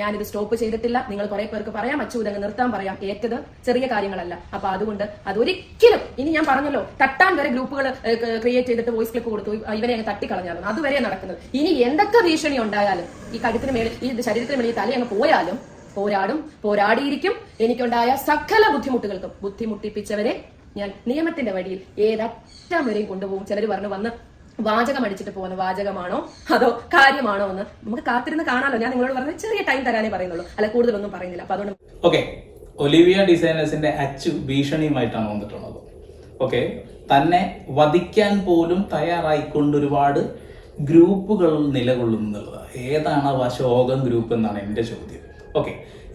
ഞാനിത് സ്റ്റോപ്പ് ചെയ്തിട്ടില്ല. നിങ്ങൾ കുറെ പേർക്ക് പറയാം. അച്ചു ഇതങ്ങ് നിർത്താൻ പറയാം. ഏറ്റത് ചെറിയ കാര്യങ്ങളല്ല. അപ്പൊ അതുകൊണ്ട് അതൊരിക്കലും ഇനി ഞാൻ പറഞ്ഞല്ലോ തട്ടാൻ വരെ ഗ്രൂപ്പുകൾ ക്രിയേറ്റ് ചെയ്തിട്ട് വോയിസ് ക്ലിപ്പ് കൊടുത്തു. ഇവരെ അങ്ങ് തട്ടിക്കളഞ്ഞാലും അതുവരെ നടക്കുന്നത്. ഇനി എന്തൊക്കെ ഭീഷണി ഉണ്ടായാലും ഈ കഴുത്തിന് മേളിൽ ഈ ശരീരത്തിന് മേളിൽ തല അങ്ങ് പോയാലും പോരാടും പോരാടിയിരിക്കും. എനിക്കുണ്ടായ സകല ബുദ്ധിമുട്ടുകൾക്കും ബുദ്ധിമുട്ടിപ്പിച്ചവരെ ഞാൻ നിയമത്തിന്റെ വഴിയിൽ ഏതറ്റം വരെയും കൊണ്ടുപോകും. ചിലർ പറഞ്ഞു വന്ന് വാചകം അടിച്ചിട്ട് പോകുന്ന വാചകമാണോ? അതോ കാര്യമാണോ എന്ന് നമുക്ക് കാത്തിരുന്ന് കാണാമല്ലോ ഞാൻ നിങ്ങളോട് പറഞ്ഞ ചെറിയ ടൈം തരാനേ പറയുന്നുള്ളൂ. അല്ല കൂടുതലൊന്നും പറയുന്നില്ല. അപ്പൊ അതുകൊണ്ട് ഓക്കെ ഒലിവിയ ഡിസൈനേഴ്സിന്റെ അച്ചു ഭീഷണിയുമായിട്ടാണ് വന്നിട്ടുള്ളത്. ഓക്കെ തന്നെ വധിക്കാൻ പോലും തയ്യാറായിക്കൊണ്ട് ഒരുപാട് ഗ്രൂപ്പുകൾ നിലകൊള്ളുന്നുള്ളത്. ഏതാണ് ആ ശോകം ഗ്രൂപ്പ് എന്നാണ് എന്റെ ചോദ്യം. ഓക്കെ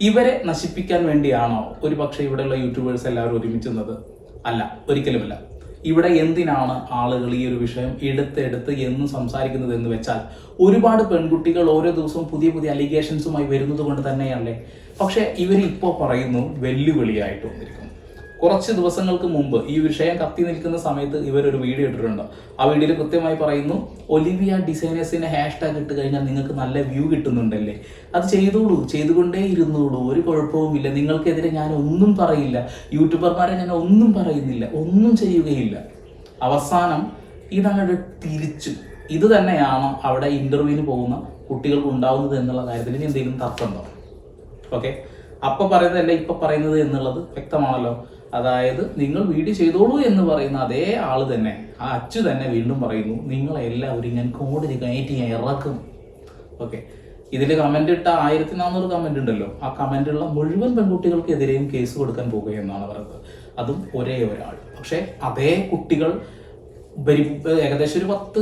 ഇവരെ നശിപ്പിക്കാൻ വേണ്ടിയാണോ ഒരു പക്ഷേ ഇവിടെയുള്ള യൂട്യൂബേഴ്സ് എല്ലാവരും ഒരുമിച്ചുന്നത് അല്ല ഒരിക്കലുമല്ല. ഇവിടെ എന്തിനാണ് ആളുകൾ ഈ ഒരു വിഷയം എടുത്തെടുത്ത് എന്നും സംസാരിക്കുന്നത് എന്ന് വെച്ചാൽ ഒരുപാട് പെൺകുട്ടികൾ ഓരോ ദിവസവും പുതിയ പുതിയ അലിഗേഷൻസുമായി വരുന്നത് കൊണ്ട് തന്നെയല്ലേ? പക്ഷെ ഇവർ ഇപ്പോൾ പറയുന്നു വെല്ലുവിളിയായിട്ട് വന്നിരിക്കുന്നു. കുറച്ച് ദിവസങ്ങൾക്ക് മുമ്പ് ഈ വിഷയം കത്തി നിൽക്കുന്ന സമയത്ത് ഇവരൊരു വീഡിയോ ഇട്ടിട്ടുണ്ട്. ആ വീഡിയോയിൽ കൃത്യമായി പറയുന്നു ഒലിവിയ ഡിസൈനേഴ്സിന്റെ ഹാഷ് ടാഗ് ഇട്ട് കഴിഞ്ഞാൽ നിങ്ങൾക്ക് നല്ല വ്യൂ കിട്ടുന്നുണ്ടല്ലേ? അത് ചെയ്തോളൂ ചെയ്തുകൊണ്ടേ ഇരുന്നോളൂ ഒരു കുഴപ്പവുമില്ല. നിങ്ങൾക്കെതിരെ ഞാൻ ഒന്നും പറയില്ല. യൂട്യൂബർമാരെ ഞാൻ ഒന്നും പറയുന്നില്ല ഒന്നും ചെയ്യുകയില്ല. അവസാനം ഇതങ്ങോട്ട് തിരിച്ചു. ഇത് തന്നെയാണ് അവിടെ ഇന്റർവ്യൂവിന് പോകുന്ന കുട്ടികൾക്ക് ഉണ്ടാവുന്നത് എന്നുള്ള കാര്യത്തിൽ ഇനി എന്തെങ്കിലും തർക്കമുണ്ടോ? ഓക്കെ. അപ്പൊ പറയുന്നതല്ല ഇപ്പൊ പറയുന്നത് എന്നുള്ളത് വ്യക്തമാണല്ലോ. അതായത് നിങ്ങൾ വീഡിയോ ചെയ്തോളൂ എന്ന് പറയുന്ന അതേ ആൾ തന്നെ. ആ അച്ചു തന്നെ വീണ്ടും പറയുന്നു നിങ്ങളെ എല്ലാവരും ഞാൻ കോടതി കയറ്റി ഞാൻ ഇറക്കും. ഓക്കെ ഇതിൽ കമന്റ് ഇട്ട ആയിരത്തി നാനൂറ് കമന്റ് ഉണ്ടല്ലോ. ആ കമന്റുള്ള മുഴുവൻ പെൺകുട്ടികൾക്കെതിരെയും കേസ് കൊടുക്കാൻ പോകുകയെന്നാണ് പറയുന്നത്. അതും ഒരേ ഒരാൾ. പക്ഷേ അതേ കുട്ടികൾ ഏകദേശം ഒരു പത്ത്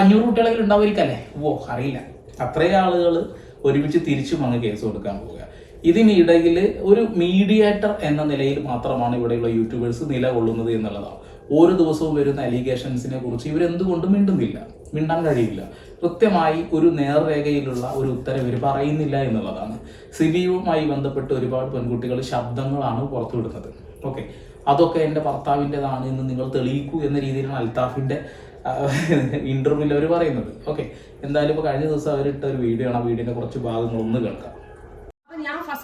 അഞ്ഞൂറ് കുട്ടികളെങ്കിലും ഉണ്ടാവുമായിരിക്കല്ലേ ഓ അറിയില്ല. അത്രയും ആളുകൾ ഒരുമിച്ച് തിരിച്ചും അങ്ങ് കേസ് കൊടുക്കാൻ പോവുക. ഇതിനിടയിൽ ഒരു മീഡിയേറ്റർ എന്ന നിലയിൽ മാത്രമാണ് ഇവിടെയുള്ള യൂട്യൂബേഴ്സ് നിലകൊള്ളുന്നത് എന്നുള്ളതാണ്. ഓരോ ദിവസവും വരുന്ന അലിഗേഷൻസിനെ കുറിച്ച് ഇവരെന്തുകൊണ്ടും മിണ്ടുന്നില്ല. മിണ്ടാൻ കഴിയില്ല. കൃത്യമായി ഒരു നേർരേഖയിലുള്ള ഒരു ഉത്തരം ഇവർ പറയുന്നില്ല എന്നുള്ളതാണ്. സിബിയുമായി ബന്ധപ്പെട്ട് ഒരുപാട് പെൺകുട്ടികൾ ശബ്ദങ്ങളാണ് പുറത്തുവിടുന്നത്. ഓക്കെ. അതൊക്കെ എന്റെ ഭർത്താവിന്റെതാണ് എന്ന് നിങ്ങൾ തെളിയിക്കൂ എന്ന രീതിയിലാണ് അൽത്താഫിന്റെ ഇന്റർവ്യൂവിൽ അവർ പറയുന്നത്. ഓക്കെ. എന്തായാലും ഇപ്പോൾ കഴിഞ്ഞ ദിവസം അവരിട്ട ഒരു വീഡിയോ ആണ് ആ വീഡിയോയുടെ കുറച്ച് ഭാഗങ്ങൾ ഒന്ന് കേൾക്കാം.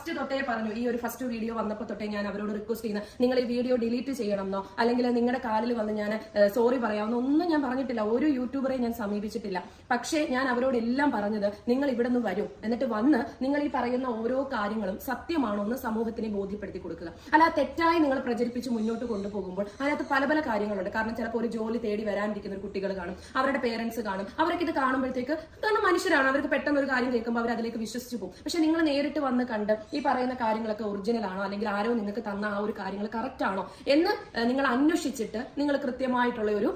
ഫസ്റ്റ് തൊട്ടേ പറഞ്ഞു ഈ ഒരു ഫസ്റ്റ് വീഡിയോ വന്നപ്പോൾ തൊട്ടേ ഞാൻ അവരോട് റിക്വസ്റ്റ് ചെയ്യുന്ന നിങ്ങൾ ഈ വീഡിയോ ഡിലീറ്റ് ചെയ്യണമെന്നോ അല്ലെങ്കിൽ നിങ്ങളുടെ കാലിൽ വന്ന് ഞാൻ സോറി പറയാമെന്നോ ഒന്നും ഞാൻ പറഞ്ഞിട്ടില്ല. ഒരു യൂട്യൂബറെ ഞാൻ സമീപിച്ചിട്ടില്ല. പക്ഷേ ഞാൻ അവരോട് എല്ലാം പറഞ്ഞത് നിങ്ങൾ ഇവിടെ നിന്ന് വരും. എന്നിട്ട് വന്ന് നിങ്ങൾ ഈ പറയുന്ന ഓരോ കാര്യങ്ങളും സത്യമാണോ എന്ന് സമൂഹത്തിനെ ബോധ്യപ്പെടുത്തി കൊടുക്കുക. അല്ല തെറ്റായി നിങ്ങൾ പ്രചരിപ്പിച്ച് മുന്നോട്ട് കൊണ്ടുപോകുമ്പോൾ അതിനകത്ത് പല പല കാര്യങ്ങളുണ്ട്. കാരണം ചിലപ്പോൾ ഒരു ജോലി തേടി വരാനിരിക്കുന്ന കുട്ടികൾ കാണും അവരുടെ പേരൻസ് കാണും അവർക്ക് ഇത് കാണുമ്പോഴത്തേക്ക് കാരണം മനുഷ്യരാണ് അവർക്ക് പെട്ടെന്ന് ഒരു കാര്യം കേൾക്കുമ്പോൾ അവർ അതിലേക്ക് വിശ്വസിച്ചു പോകും. പക്ഷെ നിങ്ങൾ നേരിട്ട് വന്ന് കണ്ട് ഈ പറയുന്ന കാര്യങ്ങളൊക്കെ ഒറിജിനൽ ആണോ? അല്ലെങ്കിൽ ആരോ നിങ്ങൾക്ക് തന്ന ആ ഒരു കാര്യങ്ങൾ കറക്റ്റ് ആണോ? എന്ന് നിങ്ങൾ അന്വേഷിച്ചിട്ട് നിങ്ങൾ കൃത്യമായിട്ടുള്ള ഒരു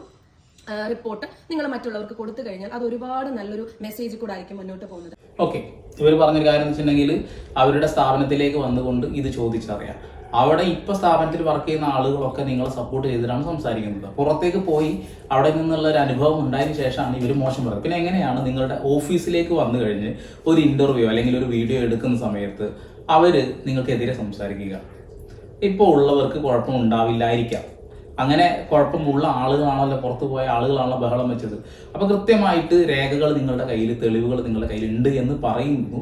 റിപ്പോർട്ട് നിങ്ങൾ മറ്റുള്ളവർക്ക് കൊടുത്തു കഴിഞ്ഞാൽ അത് ഒരുപാട് നല്ലൊരു മെസ്സേജ് കൂടെ ആയിരിക്കും മുന്നോട്ട് പോകുന്നത്. ഓക്കെ ഇവർ പറഞ്ഞൊരു കാര്യം എന്ന് വെച്ചിട്ടുണ്ടെങ്കിൽ അവരുടെ സ്ഥാപനത്തിലേക്ക് വന്നുകൊണ്ട് ഇത് ചോദിച്ചറിയാം. അവിടെ ഇപ്പൊ സ്ഥാപനത്തിൽ വർക്ക് ചെയ്യുന്ന ആളുകളൊക്കെ നിങ്ങളെ സപ്പോർട്ട് ചെയ്തിട്ടാണ് സംസാരിക്കുന്നത്. പുറത്തേക്ക് പോയി അവിടെ നിന്നുള്ള ഒരു അനുഭവം ഉണ്ടായതിനു ശേഷമാണ് ഇവർ മോശം പറയുന്നത്. പിന്നെ എങ്ങനെയാണ് നിങ്ങളുടെ ഓഫീസിലേക്ക് വന്നു കഴിഞ്ഞ് ഒരു ഇന്റർവ്യൂ അല്ലെങ്കിൽ ഒരു വീഡിയോ എടുക്കുന്ന സമയത്ത് അവർ നിങ്ങൾക്കെതിരെ സംസാരിക്കുക. ഇപ്പോൾ ഉള്ളവർക്ക് കുഴപ്പം ഉണ്ടാവില്ലായിരിക്കാം. അങ്ങനെ കുഴപ്പമുള്ള ആളുകളാണല്ലോ പുറത്തു പോയ ആളുകളാണല്ലോ ബഹളം വെച്ചത്. അപ്പോൾ കൃത്യമായിട്ട് രേഖകൾ നിങ്ങളുടെ കയ്യിൽ തെളിവുകൾ നിങ്ങളുടെ കയ്യിൽ ഉണ്ട് എന്ന് പറയുന്നു.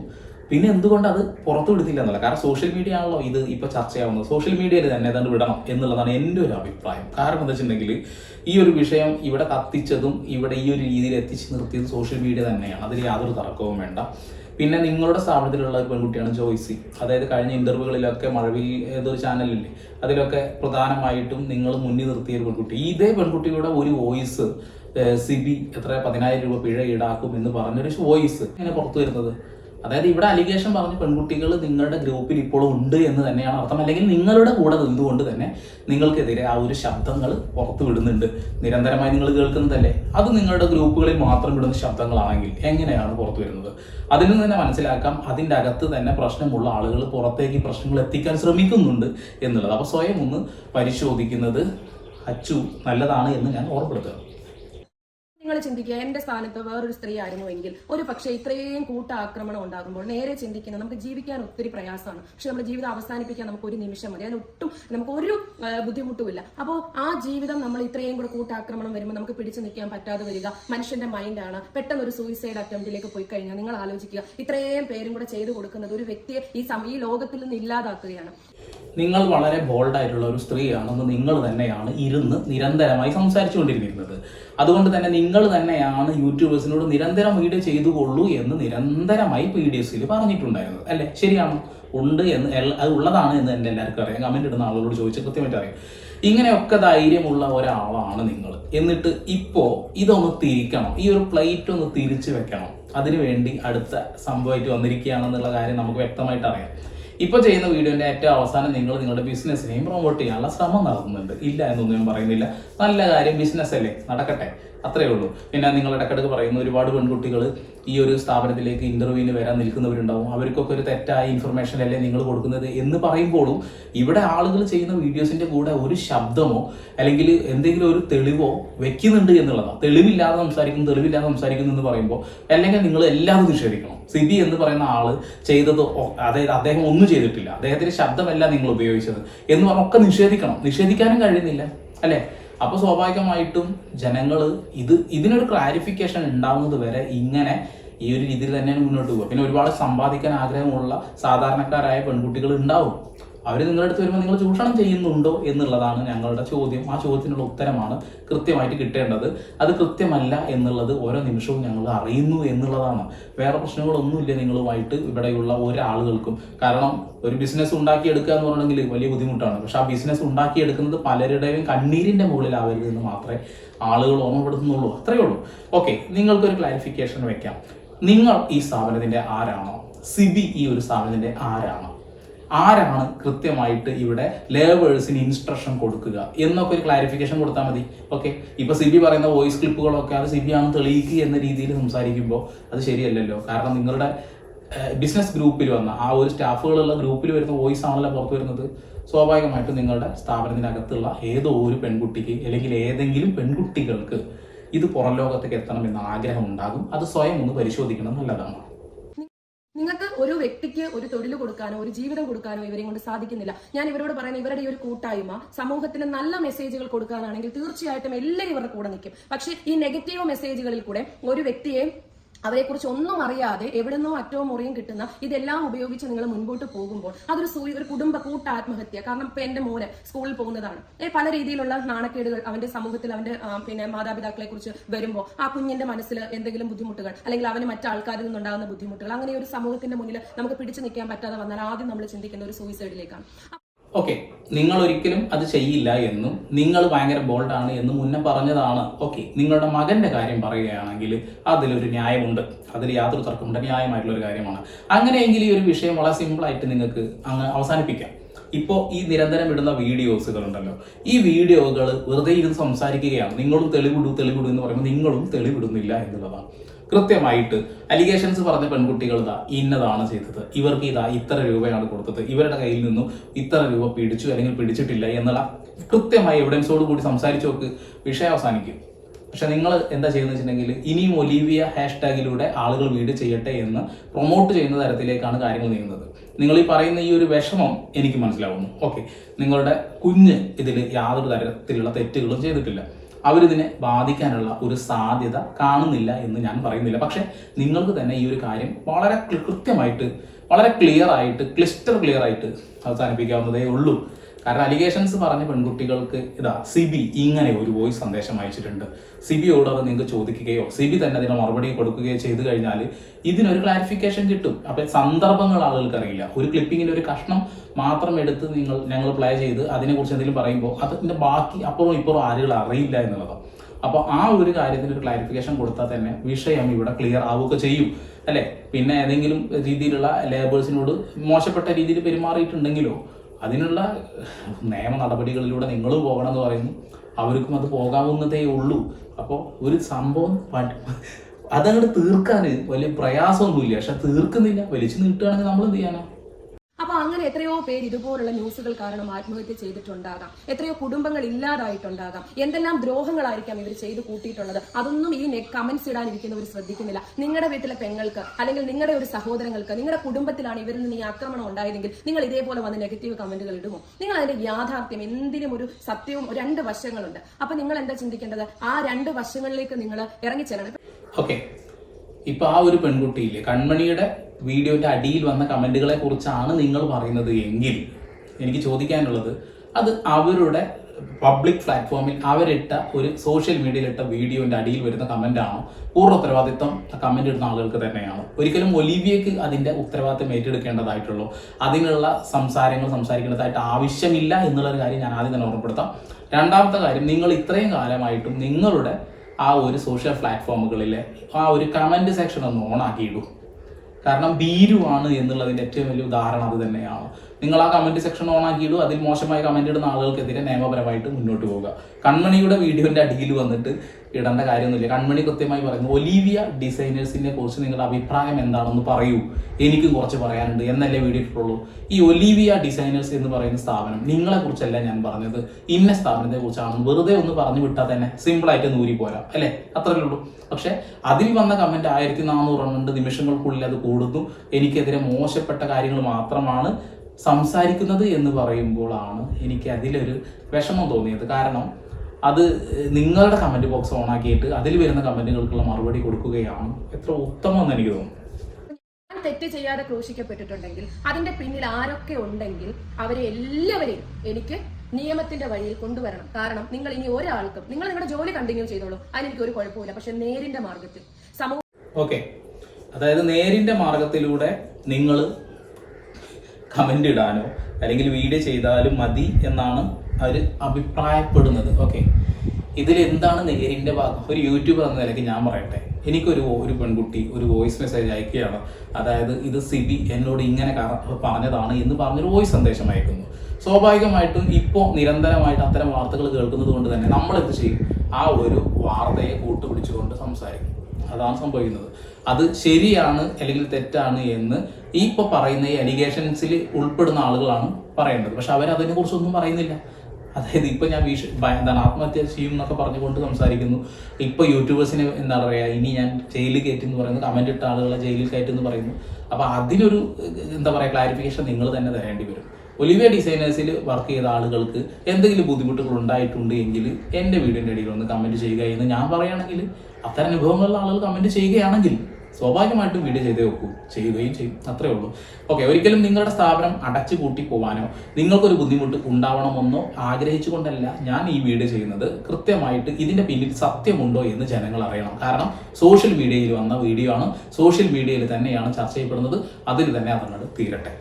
പിന്നെ എന്തുകൊണ്ട് അത് പുറത്തു വിടുന്നില്ല എന്നല്ല. കാരണം സോഷ്യൽ മീഡിയ ആണല്ലോ ഇത് ഇപ്പോൾ ചർച്ചയാവുന്നത്. സോഷ്യൽ മീഡിയയിൽ തന്നെ ഏതാണ്ട് വിടണം എന്നുള്ളതാണ് എന്റെ ഒരു അഭിപ്രായം. കാരണം എന്താ വെച്ചിട്ടുണ്ടെങ്കിൽ ഈ ഒരു വിഷയം ഇവിടെ കത്തിച്ചതും ഇവിടെ ഈ ഒരു രീതിയിൽ എത്തിച്ചു നിർത്തിയത് സോഷ്യൽ മീഡിയ തന്നെയാണ്. അതിൽ യാതൊരു തർക്കവും വേണ്ട. പിന്നെ നിങ്ങളുടെ സ്ഥാപനത്തിലുള്ള ഒരു പെൺകുട്ടിയാണ് ജോയ്സി. അതായത് കഴിഞ്ഞ ഇന്റർവ്യൂകളിലൊക്കെ മഴവിൽ ഏതൊരു ചാനലില്ലേ അതിലൊക്കെ പ്രധാനമായിട്ടും നിങ്ങൾ മുന്നിൽ നിർത്തിയ പെൺകുട്ടി. ഇതേ പെൺകുട്ടിയുടെ ഒരു വോയിസ് സിബി എത്ര പതിനായിരം രൂപ പിഴ ഈടാക്കും എന്ന് പറഞ്ഞൊരു വോയിസ്. ഇങ്ങനെ പുറത്തു വരുന്നത്? അതായത് ഇവിടെ അലിഗേഷൻ പറഞ്ഞ പെൺകുട്ടികൾ നിങ്ങളുടെ ഗ്രൂപ്പിൽ ഇപ്പോഴും ഉണ്ട് എന്ന് തന്നെയാണ് അർത്ഥം. അല്ലെങ്കിൽ നിങ്ങളുടെ കൂടെ നിന്നുകൊണ്ട് തന്നെ നിങ്ങൾക്കെതിരെ ആ ഒരു ശബ്ദങ്ങൾ പുറത്തു വിടുന്നുണ്ട്. നിരന്തരമായി നിങ്ങൾ കേൾക്കുന്നതല്ലേ? അത് നിങ്ങളുടെ ഗ്രൂപ്പുകളിൽ മാത്രം വിടുന്ന ശബ്ദങ്ങളാണെങ്കിൽ എങ്ങനെയാണ് പുറത്തു വരുന്നത്? അതിൽ നിന്ന് തന്നെ മനസ്സിലാക്കാം അതിന്റെ അകത്ത് തന്നെ പ്രശ്നമുള്ള ആളുകൾ പുറത്തേക്ക് പ്രശ്നങ്ങൾ എത്തിക്കാൻ ശ്രമിക്കുന്നുണ്ട് എന്നുള്ളത്. അപ്പോൾ സ്വയം ഒന്ന് പരിശോധിക്കുന്നത് അച്ചു നല്ലതാണ് എന്ന് ഞാൻ ഓർമ്മപ്പെടുത്തുക നിങ്ങൾ ചിന്തിക്കുക എന്റെ സ്ഥാനത്ത് വേറൊരു സ്ത്രീ ആയിരുന്നു എങ്കിൽ ഒരു പക്ഷേ ഇത്രയും കൂട്ടാക്രമണം ഉണ്ടാകുമ്പോൾ നേരെ ചിന്തിക്കുന്നത് നമുക്ക് ജീവിക്കാൻ ഒത്തിരി പ്രയാസമാണ്. പക്ഷെ നമ്മുടെ ജീവിതം അവസാനിപ്പിക്കാൻ നമുക്ക് ഒരു നിമിഷം മതി. അതിനൊട്ടും നമുക്ക് ഒരു ബുദ്ധിമുട്ടും ബുദ്ധിമുട്ടുമില്ല അപ്പോൾ ആ ജീവിതം നമ്മൾ ഇത്രയും കൂടെ കൂട്ടാക്രമണം വരുമ്പോൾ നമുക്ക് പിടിച്ചു നിൽക്കാൻ പറ്റാതെ വരിക. മനുഷ്യന്റെ മൈൻഡാണ് പെട്ടെന്ന് ഒരു സൂയിസൈഡ് അറ്റംപ്റ്റിലേക്ക് പോയി കഴിഞ്ഞാൽ നിങ്ങൾ ആലോചിക്കുക ഇത്രയും പേരും കൂടെ ചെയ്തു കൊടുക്കുന്നത് ഒരു വ്യക്തിയെ ഈ സമയ ലോകത്തിൽ നിന്ന് ഇല്ലാതാക്കുകയാണ്. നിങ്ങൾ വളരെ ബോൾഡായിട്ടുള്ള ഒരു സ്ത്രീയാണെന്ന് നിങ്ങൾ തന്നെയാണ് ഇരുന്ന് നിരന്തരമായി സംസാരിച്ചുകൊണ്ടിരിക്കുന്നത്. അതുകൊണ്ട് തന്നെ നിങ്ങൾ തന്നെയാണ് യൂട്യൂബേഴ്സിനോട് നിരന്തരം വീഡിയോ ചെയ്തുകൊള്ളൂ എന്ന് നിരന്തരമായി പി ഡി എസിൽ പറഞ്ഞിട്ടുണ്ടായിരുന്നത്. അല്ലേ? ശരിയാണോ. ഉണ്ട് എന്ന് അത് ഉള്ളതാണ് എന്ന് എന്റെ എല്ലാവർക്കും അറിയാം. കമന്റ് ഇടുന്ന ആളുകളോട് ചോദിച്ചാൽ കൃത്യമായിട്ട് അറിയാം. ഇങ്ങനെയൊക്കെ ധൈര്യമുള്ള ഒരാളാണ് നിങ്ങൾ. എന്നിട്ട് ഇപ്പോ ഇതൊന്ന് തിരിക്കണം. ഈ ഒരു പ്ലേറ്റ് ഒന്ന് തിരിച്ചു വെക്കണം. അതിനുവേണ്ടി അടുത്ത സംഭവമായിട്ട് വന്നിരിക്കുകയാണെന്നുള്ള കാര്യം നമുക്ക് വ്യക്തമായിട്ട് അറിയാം. ഇപ്പോൾ ചെയ്യുന്ന വീഡിയോന്റെ ഏറ്റവും അവസാനം നിങ്ങൾ നിങ്ങളുടെ ബിസിനസ്സിനെയും പ്രൊമോട്ട് ചെയ്യാനുള്ള ശ്രമം നടത്തുന്നുണ്ട്. ഇല്ല എന്നൊന്നും ഞാൻ പറയുന്നില്ല. നല്ല കാര്യം ബിസിനസ് അല്ലേ? നടക്കട്ടെ. അത്രേ ഉള്ളൂ. പിന്നെ നിങ്ങൾ ഇടക്കിടക്ക് പറയുന്ന ഒരുപാട് പെൺകുട്ടികൾ ഈ ഒരു സ്ഥാപനത്തിലേക്ക് ഇന്റർവ്യൂവിന് വരാൻ നിൽക്കുന്നവരുണ്ടാവും. അവർക്കൊക്കെ ഒരു തെറ്റായ ഇൻഫർമേഷൻ അല്ലേ നിങ്ങൾ കൊടുക്കുന്നത് എന്ന് പറയുമ്പോഴും ഇവിടെ ആളുകൾ ചെയ്യുന്ന വീഡിയോസിന്റെ കൂടെ ഒരു ശബ്ദമോ അല്ലെങ്കിൽ എന്തെങ്കിലും ഒരു തെളിവോ വെക്കുന്നുണ്ട് എന്നുള്ളതാണ് തെളിവില്ലാതെ സംസാരിക്കുന്നു തെളിവില്ലാതെ സംസാരിക്കുന്നു എന്ന് പറയുമ്പോൾ അല്ലെങ്കിൽ നിങ്ങൾ എല്ലാവരും നിഷേധിക്കണം. സിബി എന്ന് പറയുന്ന ആൾ ചെയ്തത് അതായത് അദ്ദേഹം ഒന്നും ചെയ്തിട്ടില്ല. അദ്ദേഹത്തിന്റെ ശബ്ദമല്ല നിങ്ങൾ ഉപയോഗിച്ചത് എന്ന് പറഞ്ഞൊക്കെ നിഷേധിക്കണം. നിഷേധിക്കാനും കഴിയുന്നില്ല. അല്ലെ? അപ്പൊ സ്വാഭാവികമായിട്ടും ജനങ്ങൾ ഇത് ഇതിനൊരു ക്ലാരിഫിക്കേഷൻ ഉണ്ടാവുന്നത് വരെ ഇങ്ങനെ ഈ ഒരു രീതിയിൽ തന്നെയാണ് മുന്നോട്ട് പോകുക പിന്നെ ഒരുപാട് സമ്പാദിക്കാൻ ആഗ്രഹമുള്ള സാധാരണക്കാരായ പെൺകുട്ടികൾ ഉണ്ടാവും. അവർ നിങ്ങളുടെ അടുത്ത് വരുമ്പോൾ നിങ്ങൾ ചൂഷണം ചെയ്യുന്നുണ്ടോ എന്നുള്ളതാണ് ഞങ്ങളുടെ ചോദ്യം. ആ ചോദ്യത്തിനുള്ള ഉത്തരമാണ് കൃത്യമായിട്ട് കിട്ടേണ്ടത്. അത് കൃത്യമല്ല എന്നുള്ളത് ഓരോ നിമിഷവും ഞങ്ങൾ അറിയുന്നു എന്നുള്ളതാണ്. വേറെ പ്രശ്നങ്ങളൊന്നുമില്ല നിങ്ങളുമായിട്ട് ഇവിടെയുള്ള ഒരാളുകൾക്കും. കാരണം ഒരു ബിസിനസ് ഉണ്ടാക്കിയെടുക്കുക എന്ന് പറഞ്ഞെങ്കിൽ വലിയ ബുദ്ധിമുട്ടാണ്. പക്ഷെ ആ ബിസിനസ് ഉണ്ടാക്കിയെടുക്കുന്നത് പലരുടെയും കണ്ണീരിന്റെ മുകളിലാവരുത് എന്ന് മാത്രമേ ആളുകൾ ഓർമ്മപ്പെടുത്തുന്നുള്ളൂ. അത്രയേ ഉള്ളൂ. ഓക്കെ നിങ്ങൾക്കൊരു ക്ലാരിഫിക്കേഷൻ വെക്കാം. നിങ്ങൾ ഈ സ്ഥാപനത്തിന്റെ ആരാണോ? സിബി ഈ ഒരു സ്ഥാപനത്തിന്റെ ആരാണോ? ആരാണ് കൃത്യമായിട്ട് ഇവിടെ ലേബേഴ്സിന് ഇൻസ്ട്രക്ഷൻ കൊടുക്കുക എന്നൊക്കെ ഒരു ക്ലാരിഫിക്കേഷൻ കൊടുത്താൽ മതി. ഓക്കെ ഇപ്പൊ സി ബി പറയുന്ന വോയിസ് ക്ലിപ്പുകളൊക്കെ അത് സി ബി ആണ് തെളിയിക്കുക എന്ന രീതിയിൽ സംസാരിക്കുമ്പോൾ അത് ശരിയല്ലല്ലോ. കാരണം നിങ്ങളുടെ ബിസിനസ് ഗ്രൂപ്പിൽ വന്ന ആ ഒരു സ്റ്റാഫുകളുള്ള ഗ്രൂപ്പിൽ വരുന്ന വോയിസ് ആണല്ലോ പുറത്തു വരുന്നത്. സ്വാഭാവികമായിട്ടും നിങ്ങളുടെ സ്ഥാപനത്തിനകത്തുള്ള ഏതോ ഒരു പെൺകുട്ടിക്ക് അല്ലെങ്കിൽ ഏതെങ്കിലും പെൺകുട്ടികൾക്ക് ഇത് പുറം ലോകത്തേക്ക് എത്തണമെന്ന് ആഗ്രഹം ഉണ്ടാകും. അത് സ്വയം ഒന്ന് പരിശോധിക്കണം നല്ലതാണ്. നിങ്ങൾക്ക് ഒരു വ്യക്തിക്ക് ഒരു തൊഴിൽ കൊടുക്കാനോ ഒരു ജീവിതം കൊടുക്കാനോ ഇവരെ കൊണ്ട് സാധിക്കുന്നില്ല. ഞാൻ ഇവരോട് പറയുന്ന ഇവരുടെ ഒരു കൂട്ടായ്മ സമൂഹത്തിന് നല്ല മെസ്സേജുകൾ കൊടുക്കാനാണെങ്കിൽ തീർച്ചയായിട്ടും എല്ലാവരും ഇവരുടെ കൂടെ നിൽക്കും. പക്ഷേ ഈ നെഗറ്റീവ് മെസ്സേജുകളിൽ കൂടെ ഒരു വ്യക്തിയെ അവരെക്കുറിച്ച് ഒന്നും അറിയാതെ എവിടുന്നോ അറ്റവും മുറിയും കിട്ടുന്ന ഇതെല്ലാം ഉപയോഗിച്ച് നിങ്ങൾ മുൻപോട്ട് പോകുമ്പോൾ അതൊരു സൂര്യ ഒരു കുടുംബ കൂട്ട ആത്മഹത്യ കാരണം ഇപ്പൊ എന്റെ മോന് സ്കൂളിൽ പോകുന്നതാണ്. പല രീതിയിലുള്ള നാണക്കേടുകൾ അവന്റെ സമൂഹത്തിൽ അവന്റെ പിന്നെ മാതാപിതാക്കളെ കുറിച്ച് വരുമ്പോൾ ആ കുഞ്ഞിന്റെ മനസ്സിൽ എന്തെങ്കിലും ബുദ്ധിമുട്ടുകൾ അല്ലെങ്കിൽ അവന് മറ്റാൾക്കാരിൽ നിന്നുണ്ടാകുന്ന ബുദ്ധിമുട്ടുകൾ അങ്ങനെ ഒരു സമൂഹത്തിന്റെ മുന്നിൽ നമുക്ക് പിടിച്ചു നിൽക്കാൻ പറ്റാതെ വന്നാൽ ആദ്യം നമ്മൾ ചിന്തിക്കുന്ന ഒരു സൂയിസൈഡിലേക്കാണ് ഓക്കെ നിങ്ങൾ ഒരിക്കലും അത് ചെയ്യില്ല എന്നും നിങ്ങൾ ഭയങ്കര ബോൾഡാണ് എന്ന് മുന്നേ പറഞ്ഞതാണ്. ഓക്കെ നിങ്ങളുടെ മകന്റെ കാര്യം പറയുകയാണെങ്കിൽ അതിലൊരു ന്യായമുണ്ട്. അതിൽ യാതൊരു തർക്കമുണ്ട് ന്യായമായിട്ടുള്ള ഒരു കാര്യമാണ്. അങ്ങനെയെങ്കിൽ ഈ ഒരു വിഷയം വളരെ സിമ്പിളായിട്ട് നിങ്ങൾക്ക് അങ്ങ് അവസാനിപ്പിക്കാം. ഇപ്പോൾ ഈ നിരന്തരം ഇടുന്ന വീഡിയോസുകൾ ഉണ്ടല്ലോ ഈ വീഡിയോകൾ വെറുതെ ഇരുന്ന് സംസാരിക്കുകയാണ്. നിങ്ങളും തെളിവിടൂ തെളിവിടൂ എന്ന് പറയുമ്പോൾ നിങ്ങളും തെളിവിടുന്നില്ല എന്നുള്ളതാണ്. കൃത്യമായിട്ട് അലിഗേഷൻസ് പറഞ്ഞ പെൺകുട്ടികൾ ഇതാ ഇന്നതാണ് ചെയ്തത്. ഇവർക്ക് ഇതാ ഇത്ര രൂപയാണ് കൊടുത്തത്. ഇവരുടെ കയ്യിൽ നിന്നും ഇത്ര രൂപ പിടിച്ചു അല്ലെങ്കിൽ പിടിച്ചിട്ടില്ല എന്നുള്ള കൃത്യമായി എവിഡൻസോട് കൂടി സംസാരിച്ചു നോക്ക് വിഷയം അവസാനിക്കും. പക്ഷെ നിങ്ങൾ എന്താ ചെയ്യുന്നത് വെച്ചിട്ടുണ്ടെങ്കിൽ ഇനിയും ഒലീവിയ ഹാഷ്ടാഗിലൂടെ ആളുകൾ വീട് ചെയ്യട്ടെ എന്ന് പ്രൊമോട്ട് ചെയ്യുന്ന തരത്തിലേക്കാണ് കാര്യങ്ങൾ നീങ്ങുന്നത്. നിങ്ങൾ ഈ പറയുന്ന ഈ ഒരു വിഷമം എനിക്ക് മനസ്സിലാവുന്നു. ഓക്കെ നിങ്ങളുടെ കുഞ്ഞ് ഇതിൽ യാതൊരു തരത്തിലുള്ള തെറ്റുകളും ചെയ്തിട്ടില്ല. അവരിതിനെ ബാധിക്കാനുള്ള ഒരു സാധ്യത കാണുന്നില്ല എന്ന് ഞാൻ പറയുന്നില്ല. പക്ഷെ നിങ്ങൾക്ക് തന്നെ ഈ ഒരു കാര്യം വളരെ കൃത്യമായിട്ട് വളരെ ക്ലിയർ ആയിട്ട് ക്ലിസ്റ്റർ ക്ലിയർ ആയിട്ട് അവസാനിപ്പിക്കാവുന്നതേ ഉള്ളൂ. കാരണം അലിഗേഷൻസ് പറഞ്ഞ പെൺകുട്ടികൾക്ക് ഇതാ സിബി ഇങ്ങനെ ഒരു വോയിസ് സന്ദേശം അയച്ചിട്ടുണ്ട്. സിബിയോട് അത് നിങ്ങൾക്ക് ചോദിക്കുകയോ സിബി തന്നെ അതിന് മറുപടി കൊടുക്കുകയോ ചെയ്തു കഴിഞ്ഞാൽ ഇതിനൊരു ക്ലാരിഫിക്കേഷൻ കിട്ടും. അപ്പൊ സന്ദർഭങ്ങൾ ആളുകൾക്ക് അറിയില്ല ഒരു ക്ലിപ്പിങ്ങിന്റെ ഒരു കഷ്ണം മാത്രം എടുത്ത് നിങ്ങൾ ഞങ്ങൾ പ്ലേ ചെയ്ത് അതിനെക്കുറിച്ച് എന്തെങ്കിലും പറയുമ്പോൾ അതിന്റെ ബാക്കി അപ്പുറം ഇപ്പുറം ആളുകൾ അറിയില്ല എന്നുള്ളതാണ്. അപ്പോൾ ആ ഒരു കാര്യത്തിന് ഒരു ക്ലാരിഫിക്കേഷൻ കൊടുത്താൽ തന്നെ വിഷയം ഇവിടെ ക്ലിയർ ആവുകയൊക്കെ ചെയ്യും. അല്ലേ? പിന്നെ ഏതെങ്കിലും രീതിയിലുള്ള ലേബേഴ്സിനോട് മോശപ്പെട്ട രീതിയിൽ പെരുമാറിയിട്ടുണ്ടെങ്കിലോ അതിനുള്ള നിയമ നടപടികളിലൂടെ നിങ്ങൾ പോകണം എന്ന് പറയുന്നു. അവർക്കും അത് പോകാവുന്നതേ ഉള്ളൂ. അപ്പോൾ ഒരു സംഭവം അതങ്ങോട്ട് തീർക്കാൻ വലിയ പ്രയാസമൊന്നുമില്ല. പക്ഷെ തീർക്കുന്നില്ല. വലിച്ചു നീട്ടുകയാണെങ്കിൽ നമ്മൾ എന്ത് ചെയ്യാനാ? അപ്പൊ അങ്ങനെ എത്രയോ പേര് ഇതുപോലുള്ള ന്യൂസുകൾ കാരണം ആത്മഹത്യ ചെയ്തിട്ടുണ്ടാകാം. എത്രയോ കുടുംബങ്ങൾ ഇല്ലാതായിട്ടുണ്ടാകാം. എന്തെല്ലാം ദ്രോഹങ്ങളായിരിക്കാം ഇവർ ചെയ്തു കൂട്ടിയിട്ടുള്ളത്? അതൊന്നും ഈ കമന്റ്സ് ഇടാനിരിക്കുന്നവർ ശ്രദ്ധിക്കുന്നില്ല. നിങ്ങളുടെ വീട്ടിലെ പെങ്ങൾക്ക് അല്ലെങ്കിൽ നിങ്ങളുടെ ഒരു സഹോദരങ്ങൾക്ക് നിങ്ങളുടെ കുടുംബത്തിലാണ് ഇവരിൽ നിന്ന് ഈ ആക്രമണം ഉണ്ടായതെങ്കിൽ നിങ്ങൾ ഇതേപോലെ വന്ന് നെഗറ്റീവ് കമന്റുകൾ ഇടുമോ? നിങ്ങൾ അതിന്റെ യാഥാർത്ഥ്യം എന്തിനും ഒരു സത്യവും രണ്ട് വശങ്ങളുണ്ട്. അപ്പൊ നിങ്ങൾ എന്താ ചിന്തിക്കേണ്ടത്? ആ രണ്ട് വശങ്ങളിലേക്ക് നിങ്ങൾ ഇറങ്ങിച്ചെല്ലണം. ഓക്കെ ഇപ്പൊ ആ ഒരു പെൺകുട്ടിയില്ലേ കൺമണിയുടെ വീഡിയോന്റെ അടിയിൽ വന്ന കമന്റുകളെ കുറിച്ചാണ് നിങ്ങൾ പറയുന്നത് എങ്കിൽ എനിക്ക് ചോദിക്കാനുള്ളത് അത് അവരുടെ പബ്ലിക് പ്ലാറ്റ്ഫോമിൽ അവരിട്ട ഒരു സോഷ്യൽ മീഡിയയിൽ ഇട്ട വീഡിയോന്റെ അടിയിൽ വരുന്ന കമന്റ് ആണോ പൂർണ ഉത്തരവാദിത്വം കമന്റ് ഇടുന്ന ആളുകൾക്ക് തന്നെയാണ്? ഒരിക്കലും ഒലിവിയക്ക് അതിന്റെ ഉത്തരവാദിത്വം ഏറ്റെടുക്കേണ്ടതായിട്ടുള്ളൂ. അതിനുള്ള സംസാരങ്ങൾ സംസാരിക്കേണ്ടതായിട്ട് ആവശ്യമില്ല എന്നുള്ളൊരു കാര്യം ഞാൻ ആദ്യം തന്നെ ഓർമ്മപ്പെടുത്താം. രണ്ടാമത്തെ കാര്യം നിങ്ങൾ ഇത്രയും കാലമായിട്ടും നിങ്ങളുടെ ആ ഒരു സോഷ്യൽ പ്ലാറ്റ്ഫോമുകളിലെ ആ ഒരു കമന്റ് സെക്ഷൻ ഒന്ന് ഓൺ ആക്കിയിടൂ. കാരണം ഭീരുവാണ് എന്നുള്ളതിന്റെ ഏറ്റവും വലിയ ഉദാഹരണം അത് തന്നെയാണ്. നിങ്ങൾ ആ കമന്റ് സെക്ഷൻ ഓൺ ആക്കിയിടും. അതിൽ മോശമായി കമന്റ് ഇടുന്ന ആളുകൾക്കെതിരെ നിയമപരമായിട്ട് മുന്നോട്ട് പോവുക. കൺമണിയുടെ വീഡിയോന്റെ അടിയിൽ വന്നിട്ട് ഇടേണ്ട കാര്യമൊന്നുമില്ല. കൺമണി കൃത്യമായി പറയുന്നു ഒലീവിയ ഡിസൈനേഴ്സിനെ കുറിച്ച് നിങ്ങളുടെ അഭിപ്രായം എന്താണെന്ന് പറയൂ. എനിക്കും കുറച്ച് പറയാനുണ്ട്. എന്നല്ലേ വീഡിയോ ഇട്ടുള്ളൂ ഈ ഒലീവിയ ഡിസൈനേഴ്സ് എന്ന് പറയുന്ന സ്ഥാപനം നിങ്ങളെ കുറിച്ചല്ല ഞാൻ പറഞ്ഞത്. ഇന്ന സ്ഥാപനത്തെ കുറിച്ചാണ്. വെറുതെ ഒന്ന് പറഞ്ഞു വിട്ടാൽ തന്നെ സിമ്പിൾ ആയിട്ട് നൂരി പോരാ അല്ലേ? അത്രയേ ഉള്ളൂ. പക്ഷെ അതിൽ വന്ന കമന്റ് ആയിരത്തി നാനൂറ് രണ്ട് നിമിഷങ്ങൾക്കുള്ളിൽ അത് കൂടുന്നു. എനിക്കെതിരെ മോശപ്പെട്ട കാര്യങ്ങൾ മാത്രമാണ് സംസാരിക്കുന്നത് എന്ന് പറയുമ്പോഴാണ് എനിക്ക് അതിലൊരു വിഷമം തോന്നിയത്. കാരണം അത് നിങ്ങളുടെ കമന്റ് ബോക്സ് ഓണാക്കിയിട്ട് അതിൽ വരുന്ന കമന്റുകൾക്കുള്ള മറുപടി കൊടുക്കുകയാണ് എത്ര ഉത്തമം എന്ന് എനിക്ക് തോന്നുന്നു. ഞാൻ തെറ്റ് ചെയ്യാതെ ക്രൂശിക്കപ്പെട്ടിട്ടുണ്ടെങ്കിൽ അതിന്റെ പിന്നിൽ ആരൊക്കെ ഉണ്ടെങ്കിൽ അവരെ എല്ലാവരെയും എനിക്ക് നിയമത്തിന്റെ വഴിയിൽ കൊണ്ടുവരണം. കാരണം നിങ്ങൾ ഇനി ഒരാൾക്കും നിങ്ങൾ നിങ്ങളുടെ ജോലി കണ്ടിന്യൂ ചെയ്തോളൂ. അതിനെനിക്ക് ഒരു കുഴപ്പമില്ല പക്ഷെ നേരിന്റെ മാർഗത്തിൽ സമൂഹ ഓക്കെ അതായത് നേരിന്റെ മാർഗത്തിലൂടെ നിങ്ങൾ കമന്റ് ഇടാനോ അല്ലെങ്കിൽ വീഡിയോ ചെയ്താലും മതി എന്നാണ് അവർ അഭിപ്രായപ്പെടുന്നത്. ഓക്കെ ഇതിൽ എന്താണ് നേരിന്റെ ഭാഗം? ഒരു യൂട്യൂബർ എന്ന നിലയ്ക്ക് ഞാൻ പറയട്ടെ. എനിക്കൊരു ഒരു പെൺകുട്ടി ഒരു വോയിസ് മെസ്സേജ് അയക്കുകയാണ്. അതായത് ഇത് സിബി എന്നോട് ഇങ്ങനെ പറഞ്ഞതാണ് എന്ന് പറഞ്ഞൊരു വോയിസ് സന്ദേശം അയക്കുന്നു. സ്വാഭാവികമായിട്ടും ഇപ്പോൾ നിരന്തരമായിട്ട് അത്തരം വാർത്തകൾ കേൾക്കുന്നത് കൊണ്ട് തന്നെ നമ്മൾ എന്ത് ചെയ്യും? ആ ഒരു വാർത്തയെ കൂട്ടുപിടിച്ചുകൊണ്ട് സംസാരിക്കും. അതാണ് സംഭവിക്കുന്നത്. അത് ശരിയാണ് അല്ലെങ്കിൽ തെറ്റാണ് എന്ന് ഈ ഇപ്പൊ പറയുന്ന ഈ അലിഗേഷൻസിൽ ഉൾപ്പെടുന്ന ആളുകളാണ് പറയേണ്ടത്. പക്ഷെ അവർ അതിനെ കുറിച്ചൊന്നും പറയുന്നില്ല. അതായത് ഇപ്പൊ ഞാൻ വീഷ എന്താണ് ആത്മഹത്യ ചെയ്യും എന്നൊക്കെ പറഞ്ഞുകൊണ്ട് സംസാരിക്കുന്നു. ഇപ്പൊ യൂട്യൂബേഴ്സിനെ എന്താ പറയാ ഇനി ഞാൻ ജയിലിൽ കയറ്റി എന്ന് പറയുന്നു കമന്റ് ഇട്ട ആളുകളെ ജയിലിൽ കയറ്റി എന്ന് പറയുന്നു. അപ്പൊ അതിനൊരു എന്താ പറയാ ക്ലാരിഫിക്കേഷൻ നിങ്ങൾ തന്നെ തരേണ്ടി വരും. ഒലിവിയ ഡിസൈനേഴ്സിൽ വർക്ക് ചെയ്ത ആളുകൾക്ക് എന്തെങ്കിലും ബുദ്ധിമുട്ടുകൾ ഉണ്ടായിട്ടുണ്ട് എങ്കിൽ എന്റെ വീടിന്റെ അടിയിൽ ഒന്ന് കമന്റ് ചെയ്യുക എന്ന് ഞാൻ പറയുകയാണെങ്കിൽ അത്തരം അനുഭവങ്ങളുള്ള ആളുകൾ കമന്റ് ചെയ്യുകയാണെങ്കിൽ സ്വാഭാവികമായിട്ടും വീഡിയോ ചെയ്തേ വെക്കൂ ചെയ്യുകയും ചെയ്യും. അത്രേ ഉള്ളൂ. ഓക്കെ ഒരിക്കലും നിങ്ങളുടെ സ്ഥാപനം അടച്ചു കൂട്ടി പോവാനോ നിങ്ങൾക്കൊരു ബുദ്ധിമുട്ട് ഉണ്ടാവണമെന്നോ ആഗ്രഹിച്ചുകൊണ്ടല്ല ഞാൻ ഈ വീഡിയോ ചെയ്യുന്നത്. കൃത്യമായിട്ട് ഇതിന്റെ പിന്നിൽ സത്യമുണ്ടോ എന്ന് ജനങ്ങൾ അറിയണം. കാരണം സോഷ്യൽ മീഡിയയിൽ വന്ന വീഡിയോ ആണ്. സോഷ്യൽ മീഡിയയിൽ തന്നെയാണ് ചർച്ച ചെയ്യപ്പെടുന്നത്. അതിൽ തന്നെ അതങ്ങോട്ട് തീരട്ടെ.